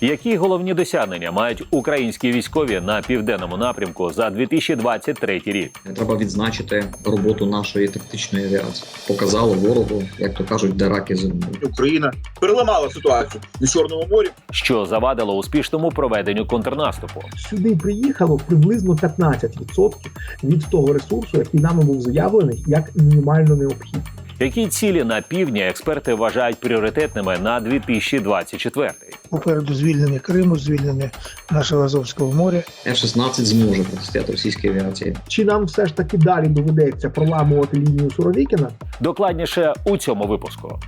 Які головні досягнення мають українські військові на південному напрямку за 2023 рік? Треба відзначити роботу нашої тактичної авіації. Показало ворогу, як то кажуть, де раки землі. Україна переламала ситуацію на Чорному морі. Що завадило успішному проведенню контрнаступу? сюди приїхало приблизно 15% від того ресурсу, який нами був заявлений як мінімально необхідний. Які цілі на півдні експерти вважають пріоритетними на 2024? Попереду звільнення Криму, звільнення нашого Азовського моря. F-16 зможе протистояти російській авіації. Чи нам все ж таки далі доведеться проламувати лінію Суровікіна? Докладніше у цьому випуску.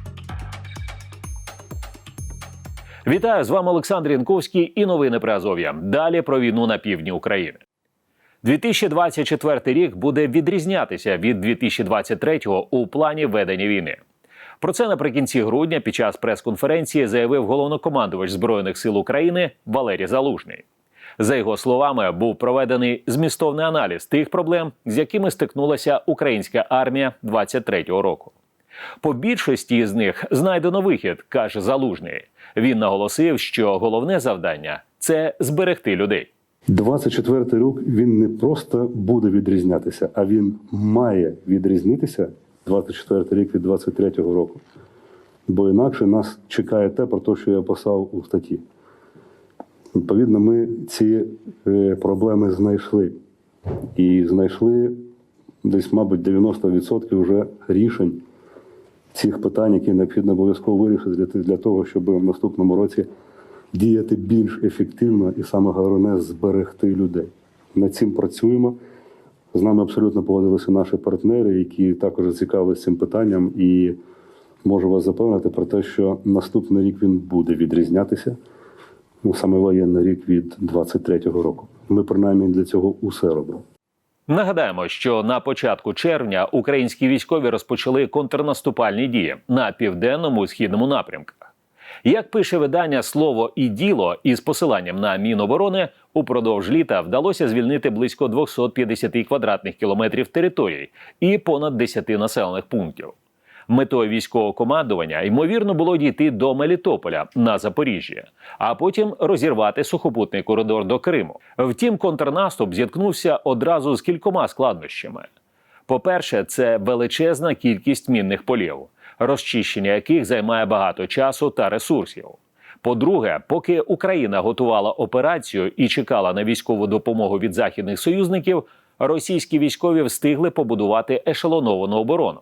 Вітаю з вами Олександр Янковський і новини про Азов'я. Далі про війну на півдні України. 2024 рік буде відрізнятися від 2023-го у плані ведення війни. Про це наприкінці грудня під час прес-конференції заявив головнокомандувач збройних сил України Валерій Залужний. За його словами, був проведений змістовний аналіз тих проблем, з якими стикнулася українська армія 23-го року. По більшості з них знайдено вихід, каже Залужний. Він наголосив, що головне завдання це зберегти людей. 24 рік він не просто буде відрізнятися, а він має відрізнитися 24-й рік від 23 року. Бо інакше нас чекає те, про те, що я писав у статті. Відповідно, ми ці е, проблеми знайшли. І знайшли десь, мабуть, 90% вже рішень цих питань, які необхідно обов'язково вирішити для того, щоб в наступному році діяти більш ефективно і саме головне зберегти людей. Над цим працюємо. З нами абсолютно погодилися наші партнери, які також зацікавилися цим питанням, і можу вас запевнити про те, що наступний рік він буде відрізнятися, ну саме воєнний рік від 23-го року. Ми принаймні для цього усе робимо. Нагадаємо, що на початку червня українські військові розпочали контрнаступальні дії на південному східному напрямках. Як пише видання Слово і діло із посиланням на Міноборони, упродовж літа вдалося звільнити близько 250 квадратних кілометрів територій і понад 10 населених пунктів. Метою військового командування ймовірно було дійти до Мелітополя на Запоріжжі, а потім розірвати сухопутний коридор до Криму. Втім, контрнаступ зіткнувся одразу з кількома складнощами. По-перше, це величезна кількість мінних полів, розчищення яких займає багато часу та ресурсів. По-друге, поки Україна готувала операцію і чекала на військову допомогу від західних союзників, російські військові встигли побудувати ешелоновану оборону.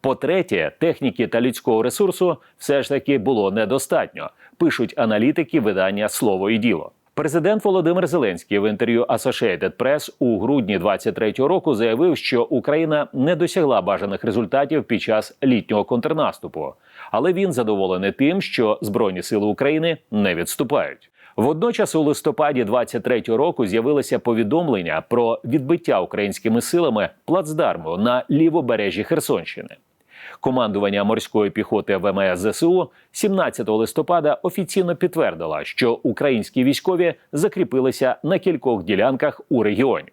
По-третє, техніки та людського ресурсу все ж таки було недостатньо, пишуть аналітики видання Слово і діло. Президент Володимир Зеленський в інтерв'ю Associated Press у грудні 23-го року заявив, що Україна не досягла бажаних результатів під час літнього контрнаступу, але він задоволений тим, що Збройні сили України не відступають. Водночас, у листопаді 23-го року з'явилися повідомлення про відбиття українськими силами плацдарму на лівобережжі Херсонщини. Командування морської піхоти ВМС ЗСУ 17 листопада офіційно підтвердило, що українські військові закріпилися на кількох ділянках у регіоні.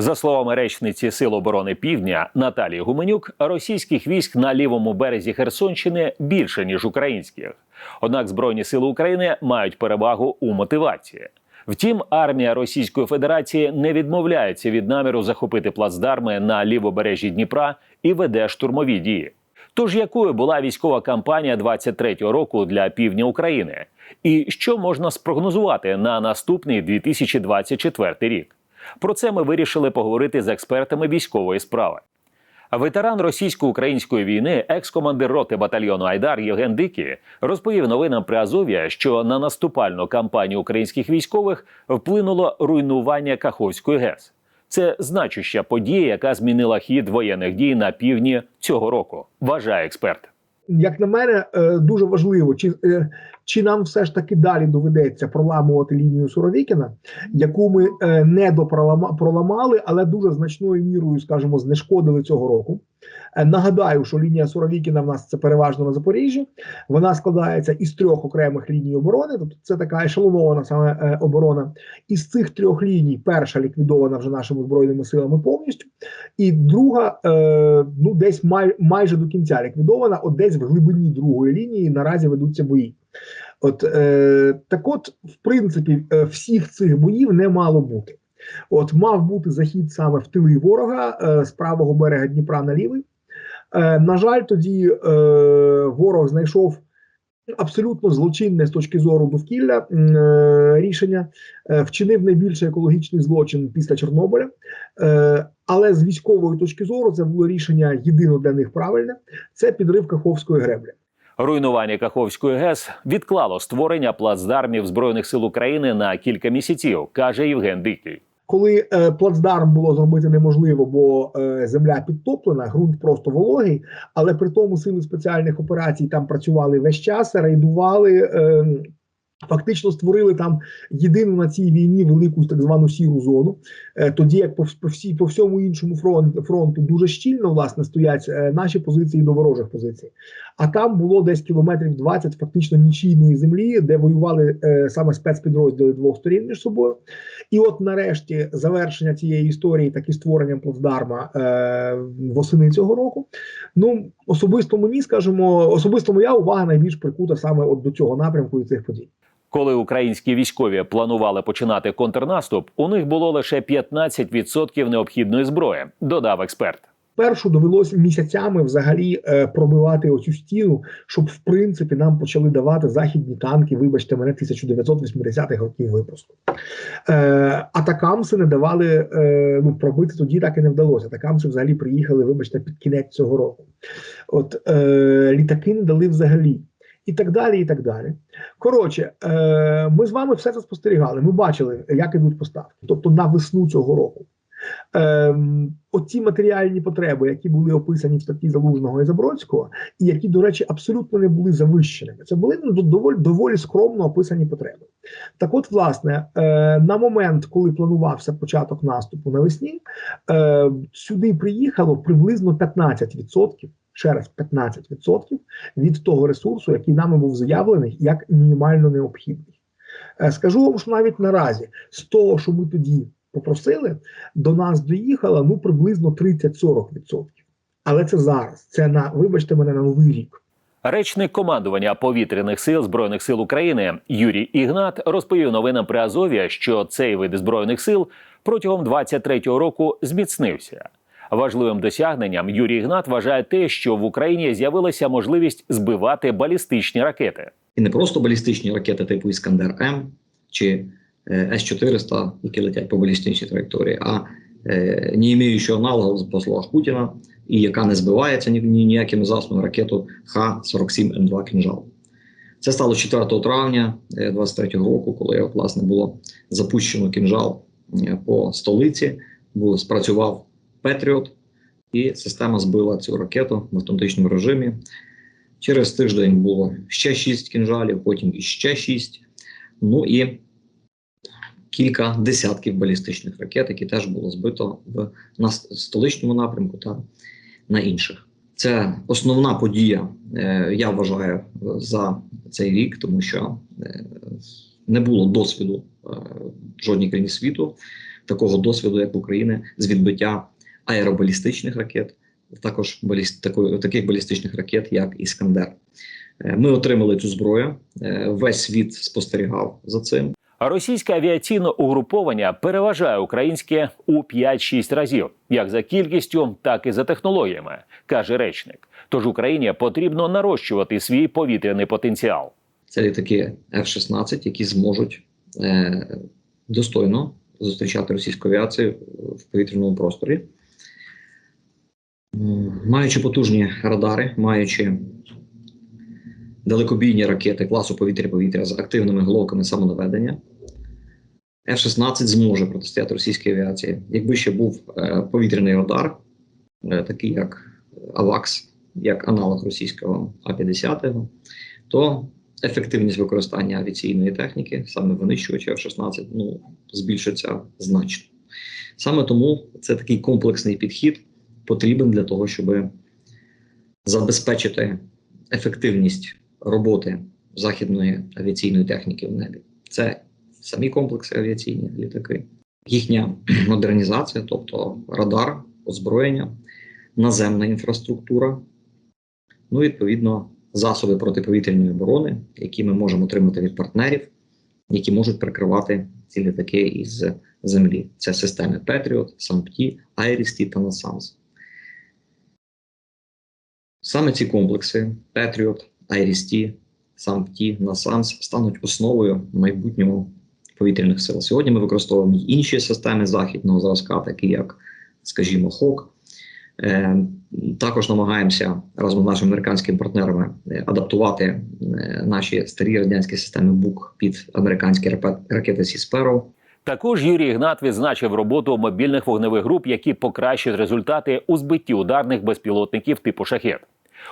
За словами речниці Сил оборони Півдня Наталії Гуменюк, російських військ на лівому березі Херсонщини більше ніж українських. Однак Збройні сили України мають перевагу у мотивації. Втім, армія Російської Федерації не відмовляється від наміру захопити плацдарми на лівобережжі Дніпра і веде штурмові дії. Тож якою була військова кампанія 23-го року для півдня України, і що можна спрогнозувати на наступний 2024 рік? Про це ми вирішили поговорити з експертами військової справи. Ветеран російсько-української війни, екс-командир роти батальйону Айдар Євген Дикі, розповів новинам при Азов'я, що на наступальну кампанію українських військових вплинуло руйнування Каховської ГЕС. Це значуща подія, яка змінила хід воєнних дій на півдні цього року, вважає експерт. Як на мене, е, дуже важливо, чи, е, чи нам все ж таки далі доведеться проламувати лінію Суровікіна, яку ми е, не допроламали, проламали, але дуже значною мірою, скажімо, знешкодили цього року. Е, Нагадаю, що лінія Суровікіна в нас це переважно на Запоріжжі. Вона складається із трьох окремих ліній оборони, тобто це така ешелонована саме е, оборона. Із цих трьох ліній перша ліквідована вже нашими збройними силами повністю, і друга е, ну десь май, майже до кінця ліквідована, от десь в глибині другої лінії наразі ведуться бої. От так, от, в принципі, всіх цих боїв не мало бути. От мав бути захід саме в тили ворога е, з правого берега Дніпра на лівий. Е, на жаль, тоді е, ворог знайшов абсолютно злочинне з точки зору довкілля рішення, вчинив найбільший екологічний злочин після Чорнобиля. Але з військової точки зору це було рішення єдино для них правильне. Це підрив Каховської греблі. Руйнування Каховської ГЕС відклало створення плацдармів збройних сил України на кілька місяців, каже Євген Дикий. Коли е, плацдарм було зробити неможливо, бо е, земля підтоплена, ґрунт просто вологий, але при тому сили спеціальних операцій там працювали весь час, рейдували. Е, Фактично створили там єдину на цій війні велику так звану сіру зону. Е, тоді як по, вс- по, всьому іншому фронту, фронту дуже щільно власне стоять е, наші позиції до ворожих позицій. А там було десь кілометрів 20 фактично нічийної землі, де воювали е, саме спецпідрозділи двох сторін між собою. І от нарешті завершення цієї історії, так і створенням плацдарма восени цього року. Ну особисто мені скажімо, особисто моя увага найбільш прикута саме от до цього напрямку і цих подій. Коли українські військові планували починати контрнаступ, у них було лише 15% необхідної зброї, додав експерт. Першу довелося місяцями взагалі е, пробивати оцю стіну, щоб в принципі нам почали давати західні танки. Вибачте, мене 1980-х років випуску. Е, атакамси не давали е, ну, пробити тоді, так і не вдалося. Атакамси взагалі приїхали, вибачте, під кінець цього року. От е, літаки не дали взагалі. І так далі, і так далі. Коротше, е, ми з вами все це спостерігали. Ми бачили, як ідуть поставки. Тобто на весну цього року. Ем, оці матеріальні потреби, які були описані в статті Залужного і Забродського, і які, до речі, абсолютно не були завищеними. Це були ну, доволі, доволі скромно описані потреби. Так, от, власне, е, на момент, коли планувався початок наступу навесні, е, сюди приїхало приблизно 15%, ще раз 15% від того ресурсу, який нами був заявлений як мінімально необхідний. Е, скажу вам, що навіть наразі з того, що ми тоді попросили, до нас доїхало ну приблизно 30-40%. Але це зараз. Це на вибачте мене на новий рік. Речник командування повітряних сил збройних сил України Юрій Ігнат розповів новинам при Азові, що цей вид збройних сил протягом 23-го року зміцнився. Важливим досягненням Юрій Ігнат вважає те, що в Україні з'явилася можливість збивати балістичні ракети. І не просто балістичні ракети типу Іскандер М чи е, С-400, які летять по балістичній траєкторії, а е, не імеючи аналогів по словах Путіна, і яка не збивається ні, ні ніякими засобами ракету Х-47М2 «Кінжал». Це стало 4 травня 23 року, коли власне було запущено кінжал е, по столиці, був спрацював Петріот, і система збила цю ракету в автоматичному режимі. Через тиждень було ще 6 кінжалів, потім іще 6. Ну і кілька десятків балістичних ракет, які теж було збито в на столичному напрямку та на інших. Це основна подія, е, я вважаю, за цей рік, тому що е, не було досвіду е, в жодній країні світу, такого досвіду, як в Україні, з відбиття аеробалістичних ракет, також баліст, такої, таких балістичних ракет, як Іскандер. Е, Ми отримали цю зброю. е, Весь світ спостерігав за цим. Російське авіаційне угруповання переважає українське у 5-6 разів, як за кількістю, так і за технологіями, каже речник. Тож Україні потрібно нарощувати свій повітряний потенціал. Це літаки F-16, які зможуть е, достойно зустрічати російську авіацію в повітряному просторі. Маючи потужні радари, маючи далекобійні ракети класу повітря-повітря з активними головками самонаведення, F-16 зможе протистояти російській авіації. Якби ще був е, повітряний радар, е, такий як АВАКС, як аналог російського А-50, то ефективність використання авіаційної техніки, саме винищувача F-16, ну, збільшиться значно. Саме тому це такий комплексний підхід потрібен для того, щоб забезпечити ефективність роботи західної авіаційної техніки в небі. Це самі комплекси авіаційні літаки, їхня модернізація, тобто радар, озброєння, наземна інфраструктура, ну, відповідно, засоби протиповітряної оборони, які ми можемо отримати від партнерів, які можуть прикривати ці літаки із землі. Це системи Patriot, SAMPT, IRIS-T та NASAMS. Саме ці комплекси Patriot, IRIS-T, SAMPT, NASAMS стануть основою майбутнього повітряних сил. Сьогодні ми використовуємо інші системи західного зразка, такі як, скажімо, ХОК. Е, також намагаємося разом з нашими американськими партнерами е, адаптувати е, наші старі радянські системи БУК під американські ракети Сісперо. Також Юрій Ігнат відзначив роботу мобільних вогневих груп, які покращують результати у збитті ударних безпілотників типу шахет.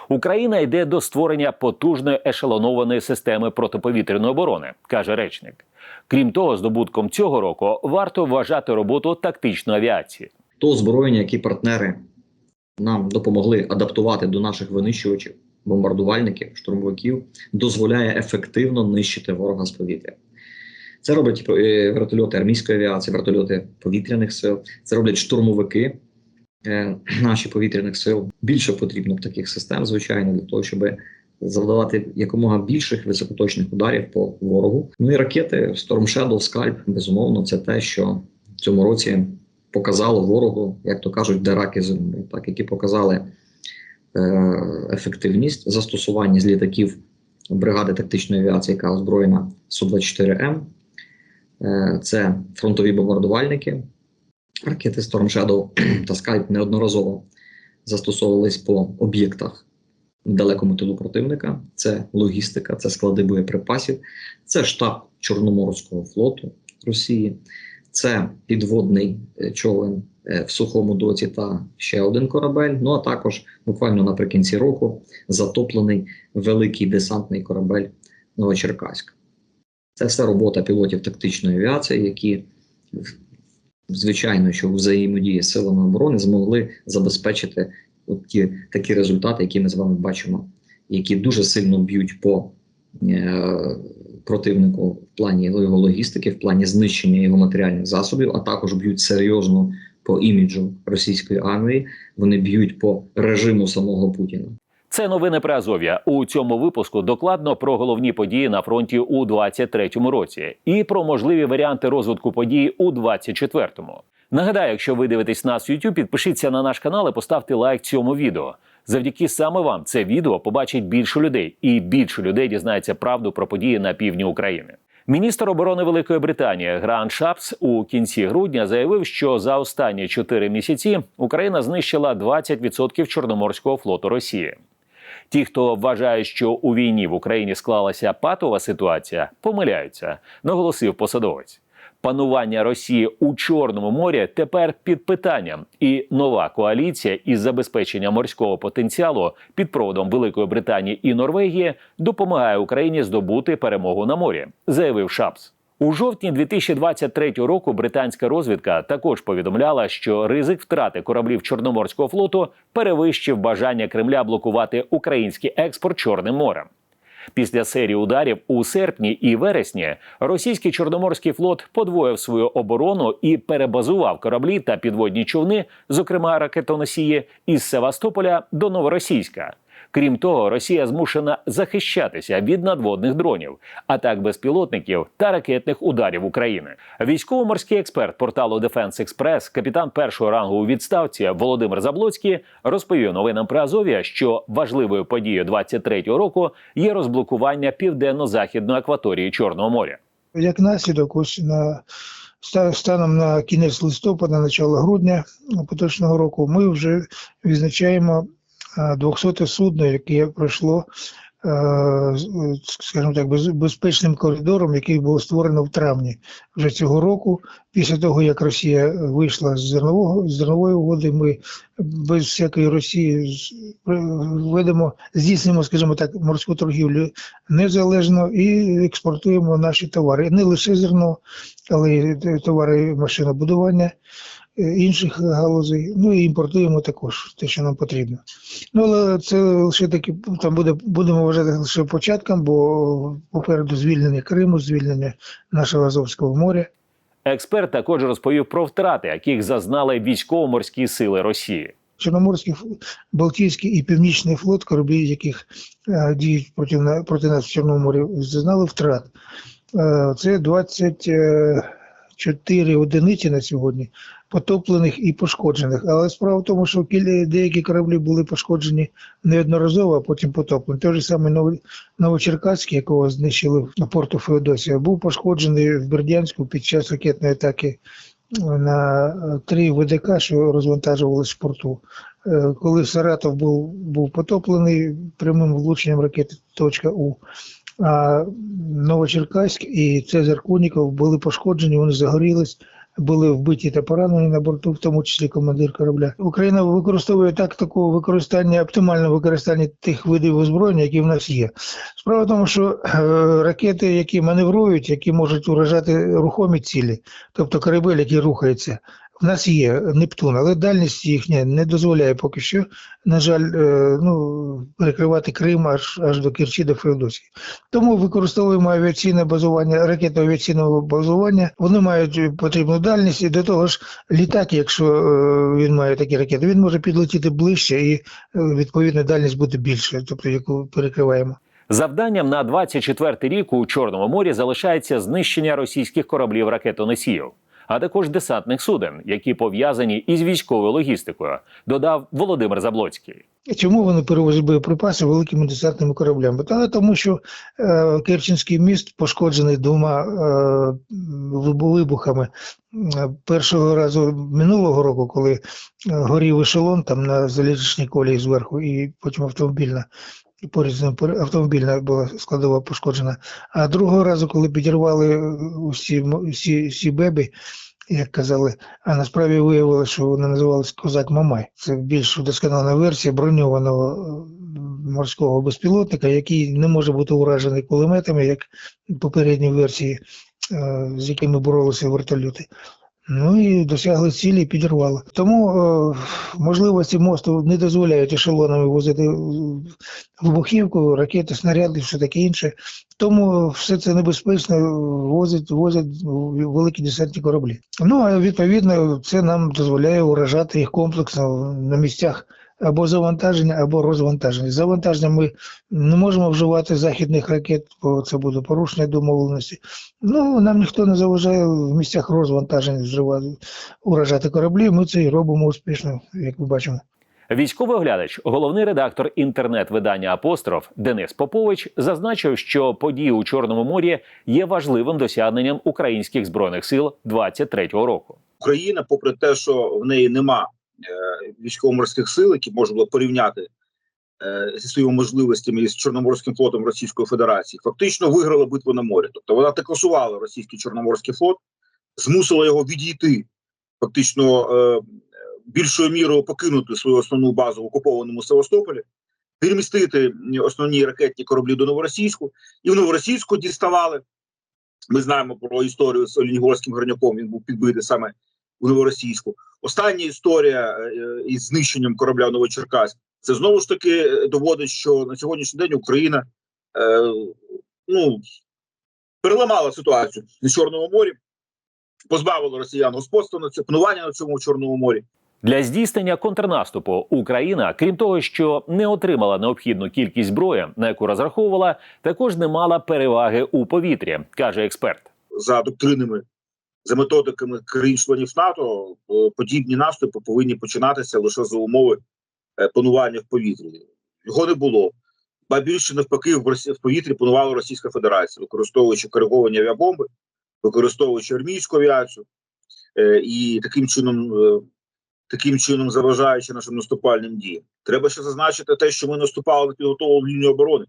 Україна йде до створення потужної ешелонованої системи протиповітряної оборони, каже речник. Крім того, здобутком цього року варто вважати роботу тактичної авіації. То озброєння, які партнери нам допомогли адаптувати до наших винищувачів, бомбардувальників, штурмовиків, дозволяє ефективно нищити ворога з повітря. Це роблять е, вертольоти армійської авіації, вертольоти повітряних сил, це роблять штурмовики наші повітряних сил. Більше потрібно таких систем, звичайно, для того, щоб завдавати якомога більших високоточних ударів по ворогу. Ну і ракети Storm Shadow, Scalp, безумовно, це те, що в цьому році показало ворогу, як то кажуть, де раки землі, так які показали е, ефективність застосування з літаків бригади тактичної авіації, яка озброєна Су-24М. Е, це фронтові бомбардувальники, ракети Storm Shadow та Skype неодноразово застосовувались по об'єктах далекому тилу противника. Це логістика, це склади боєприпасів, це штаб Чорноморського флоту Росії, це підводний е, човен е, в сухому доці та ще один корабель. Ну а також буквально наприкінці року затоплений великий десантний корабель Новочеркаськ. Це все робота пілотів тактичної авіації, які звичайно, що взаємодії з силами оборони змогли забезпечити от ті такі результати, які ми з вами бачимо, які дуже сильно б'ють по е, противнику в плані його логістики, в плані знищення його матеріальних засобів, а також б'ють серйозно по іміджу російської армії. Вони б'ють по режиму самого Путіна. Це новини про Азов'я. У цьому випуску докладно про головні події на фронті у 23-му році і про можливі варіанти розвитку подій у 24-му. Нагадаю, якщо ви дивитесь нас в YouTube, підпишіться на наш канал і поставте лайк цьому відео. Завдяки саме вам це відео побачить більше людей, і більше людей дізнається правду про події на півдні України. Міністр оборони Великої Британії Грант Шапс у кінці грудня заявив, що за останні 4 місяці Україна знищила 20% Чорноморського флоту Росії. Ті, хто вважає, що у війні в Україні склалася патова ситуація, помиляються, наголосив посадовець. Панування Росії у Чорному морі тепер під питанням, і нова коаліція із забезпечення морського потенціалу під проводом Великої Британії і Норвегії допомагає Україні здобути перемогу на морі, заявив Шапс. У жовтні 2023 року британська розвідка також повідомляла, що ризик втрати кораблів Чорноморського флоту перевищив бажання Кремля блокувати український експорт Чорним морем. Після серії ударів у серпні і вересні російський чорноморський флот подвоїв свою оборону і перебазував кораблі та підводні човни, зокрема ракетоносії, із Севастополя до Новоросійська. Крім того, Росія змушена захищатися від надводних дронів, атак безпілотників та ракетних ударів України. Військово-морський експерт порталу Defense Express, капітан першого рангу у відставці Володимир Заблоцький розповів новинам про Азов'я, що важливою подією 23-го року є розблокування південно-західної акваторії Чорного моря. Як наслідок, ось на станом на кінець листопада, начало грудня поточного року, ми вже відзначаємо 200 судно, яке пройшло, е, скажімо так, без- безпечним коридором, який було створено в травні вже цього року. Після того, як Росія вийшла з зернового з зернової угоди, ми без всякої Росії ведемо, здійснюємо, скажімо так, морську торгівлю незалежно і експортуємо наші товари. Не лише зерно, але й товари машинобудування е, інших галузей. Ну і імпортуємо також те, що нам потрібно. Ну але це лише таки там буде будемо вважати лише початком, бо попереду звільнення Криму, звільнення нашого Азовського моря. Експерт також розповів про втрати, яких зазнали військово-морські сили Росії. Чорноморський, Балтійський і Північний флот, кораблі, яких е, діють проти, проти нас в Чорному морі, зазнали втрат. Е, Це 24 одиниці на сьогодні потоплених і пошкоджених. Але справа в тому, що деякі кораблі були пошкоджені неодноразово, а потім потоплені. Той же самий Ново- Новочеркаський, якого знищили на порту Феодосія, був пошкоджений в Бердянську під час ракетної атаки на е, три ВДК, що розвантажувалися в порту. Е, Коли Саратов був, був потоплений прямим влученням ракети точка У, Новочеркаськ і Цезар Куніков були пошкоджені, вони загорілись, були вбиті та поранені на борту, в тому числі командир корабля. Україна використовує тактику використання, оптимальне використання тих видів озброєння, які в нас є. Справа в тому, що е, ракети, які маневрують, які можуть уражати рухомі цілі, тобто корабель, який рухається, в нас є Нептун, але дальність їхня не дозволяє поки що, на жаль, е, ну, перекривати Крим аж, аж до Керчі, до Феодосії. Тому використовуємо авіаційне базування, ракети авіаційного базування. Вони мають потрібну дальність, і до того ж, літак, якщо е, він має такі ракети, він може підлетіти ближче і е, відповідно дальність буде більше, тобто яку перекриваємо. Завданням на 24-й рік у Чорному морі залишається знищення російських кораблів ракетоносіїв, а також десантних суден, які пов'язані із військовою логістикою, додав Володимир Заблоцький. Чому вони перевозять боєприпаси великими десантними кораблями? Та тому, що е, Керченський міст пошкоджений двома е, вибухами. Е, Першого разу минулого року, коли е, горів ешелон там на залізничній колії зверху, і потім автомобільна. І поряд з автомобільна була складова пошкоджена. А другого разу, коли підірвали е, усі, всі, всі бебі, як казали, а насправді виявилося, що вони називалися Козак Мамай. Це більш удосконалена версія броньованого е, морського безпілотника, який не може бути уражений кулеметами, як попередні версії, е, з якими боролися вертольоти. Ну і досягли цілі і підірвали. Тому е, можливості мосту не дозволяють ешелонами возити е, вибухівку, ракети, снаряди, все таке інше. Тому все це небезпечно возять, возять великі десантні кораблі. Ну а відповідно це нам дозволяє уражати їх комплексно на місцях або завантаження, або розвантаження. Завантаження ми не можемо вживати західних ракет, бо це буде порушення домовленості. Ну нам ніхто не заважає в місцях розвантаження вживати уражати кораблі. Ми це і робимо успішно, як ми бачимо. Військовий оглядач, головний редактор інтернет-видання Апостроф Денис Попович зазначив, що події у Чорному морі є важливим досягненням українських збройних сил 23-го року. Україна, попри те, що в неї нема військово-морських сил, які можна було порівняти е, зі своїми можливостями із Чорноморським флотом Російської Федерації, фактично виграла битву на морі. Тобто вона декласувала російський Чорноморський флот, змусила його відійти, фактично е, більшою мірою покинути свою основну базу в окупованому Севастополі, перемістити основні ракетні кораблі до Новоросійську, і в Новоросійську діставали. Ми знаємо про історію з Олінігорським горняком. Він був підбитий саме у Новоросійську. Остання історія е, із знищенням корабля Новочеркаськ. Це знову ж таки е, доводить, що на сьогоднішній день Україна е, ну, переламала ситуацію на Чорному морі, позбавила росіян господства на це панування на цьому Чорному морі. Для здійснення контрнаступу Україна, крім того, що не отримала необхідну кількість зброї, на яку розраховувала, також не мала переваги у повітрі, каже експерт. за доктринами, за методиками країн-членів НАТО, е, подібні наступи повинні починатися лише за умови е, панування в повітрі. Його не було. Ба більше навпаки, в повітрі панувала Російська Федерація, використовуючи кориговані авіабомби, використовуючи армійську авіацію е, і таким чином, таким чином заважаючи нашим наступальним діям. Треба ще зазначити те, що ми наступали на підготовлену лінію оборони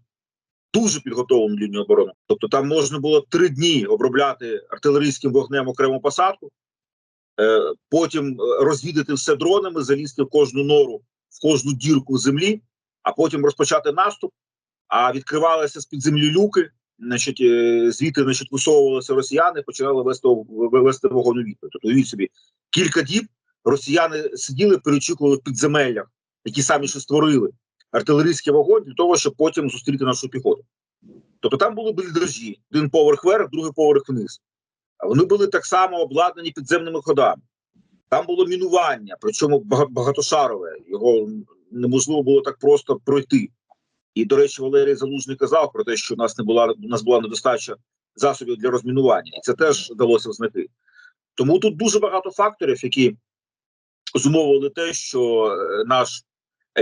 дуже підготовлену лінію оборони. Тобто там можна було три дні обробляти артилерійським вогнем окрему посадку, е, потім е, розвідати все дронами, залізти в кожну нору, в кожну дірку землі, а потім розпочати наступ. А відкривалися з під землі люки. Значить, е, звідти значить, висовувалися росіяни, починали вести вести вогонь у відповідь. Тобто, уявіть собі, кілька діб росіяни сиділи, перечікували в підземеллях, які самі ще створили артилерійський вогонь для того, щоб потім зустріти нашу піхоту. Тобто там були бліндажі, один поверх вверх, другий поверх вниз. А вони були так само обладнані підземними ходами. Там було мінування, причому багатошарове. Його неможливо було так просто пройти. І, до речі, Валерій Залужний казав про те, що у нас не була у нас була недостача засобів для розмінування, і це теж вдалося знайти. Тому тут дуже багато факторів, які зумовили те, що е, наш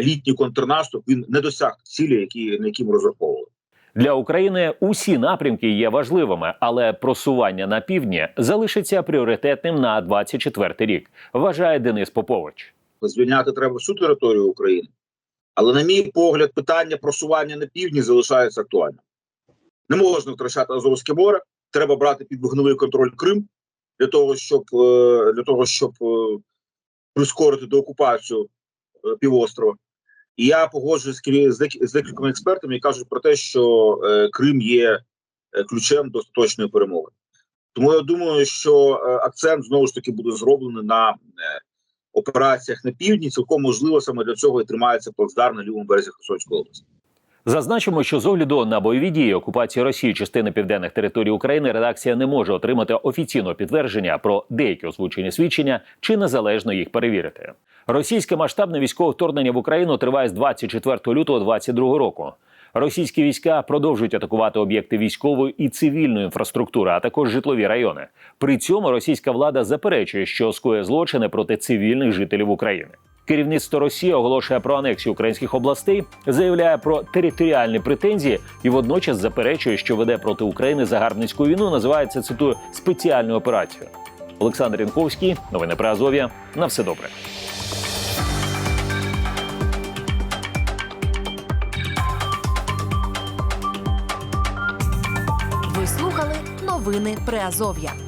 літній контрнаступ він не досяг цілі, які на які ми розраховували. Для України усі напрямки є важливими, але просування на півдні залишиться пріоритетним на 24 рік, вважає Денис Попович. звільняти треба всю територію України. Але, на мій погляд, питання просування на півдні залишається актуальним. Не можна втрачати Азовське море, треба брати під вогневий контроль Крим для того, щоб, е, для того, щоб е, прискорити деокупацію е, півострова. І я погоджуюсь з кіль- з дек- декількома експертами, які кажуть про те, що е, Крим є е, ключем до остаточної перемоги. Тому я думаю, що е, акцент знову ж таки буде зроблений на операціях на півдні. Цілком можливо саме для цього і тримається плацдарм на лівому березі Херсонської області. Зазначимо, що з огляду на бойові дії окупації Росії частини південних територій України редакція не може отримати офіційного підтвердження про деякі озвучені свідчення чи незалежно їх перевірити. Російське масштабне військове вторгнення в Україну триває з 24 лютого 2022 року. Російські війська продовжують атакувати об'єкти військової і цивільної інфраструктури, а також житлові райони. При цьому російська влада заперечує, що скоє злочини проти цивільних жителів України. Керівництво Росії оголошує про анексію українських областей, заявляє про територіальні претензії і водночас заперечує, що веде проти України загарбницьку війну. Називається цитую спеціальну операцію. Олександр Янковський, новини про Азов'я. На все добре. Новини Приазов'я.